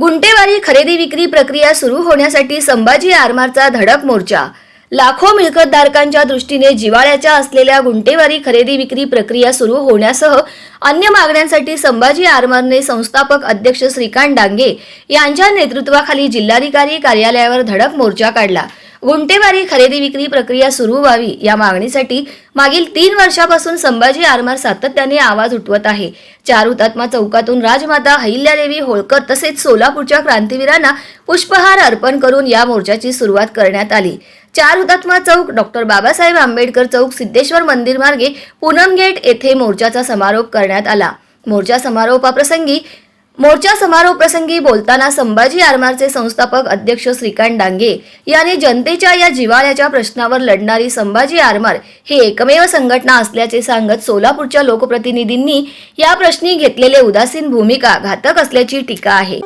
गुंटेवारी खरेदी विक्री प्रक्रिया सुरू होण्यासाठी संभाजी आरमारचा धडक मोर्चा. लाखो मिळकतधारकांच्या दृष्टीने जिवाळ्याच्या असलेल्या गुंटेवारी खरेदी विक्री प्रक्रिया सुरू होण्यासह अन्य मागण्यांसाठी संभाजी आरमारने संस्थापक अध्यक्ष श्रीकांत डांगे यांच्या नेतृत्वाखाली जिल्हाधिकारी कार्यालयावर धडक मोर्चा काढला. गुंटेवारी खरेदी विक्री प्रक्रिया सुरू व्हावी या मागणीसाठी मागील तीन वर्षापासून संभाजी आरमार सातत्याने आवाज उठवत आहे. चार हुतात्मा चौकातून राजमाता अहिल्यादेवी होळकर तसेच सोलापूरच्या क्रांतीवीरांना पुष्पहार अर्पण करून या मोर्चाची सुरुवात करण्यात आली. चार हुतात्मा चौक डॉक्टर बाबासाहेब आंबेडकर चौक सिद्धेश्वर मंदिर मार्गे पूनम गेट येथे मोर्चाचा समारोप करण्यात आला. मोर्चा समारोपाप्रसंगी मोर्चा समारोप प्रसंगी बोलताना संभाजी आरमारचे संस्थापक अध्यक्ष श्रीकांत डांगे यांनी जनतेच्या या जिव्हाळ्याच्या प्रश्नावर लढणारी संभाजी आरमार ही एकमेव संघटना असल्याचे सांगत सोलापूरच्या लोकप्रतिनिधींनी या प्रश्नी घेतलेले उदासीन भूमिका घातक असल्याची टीका आहे.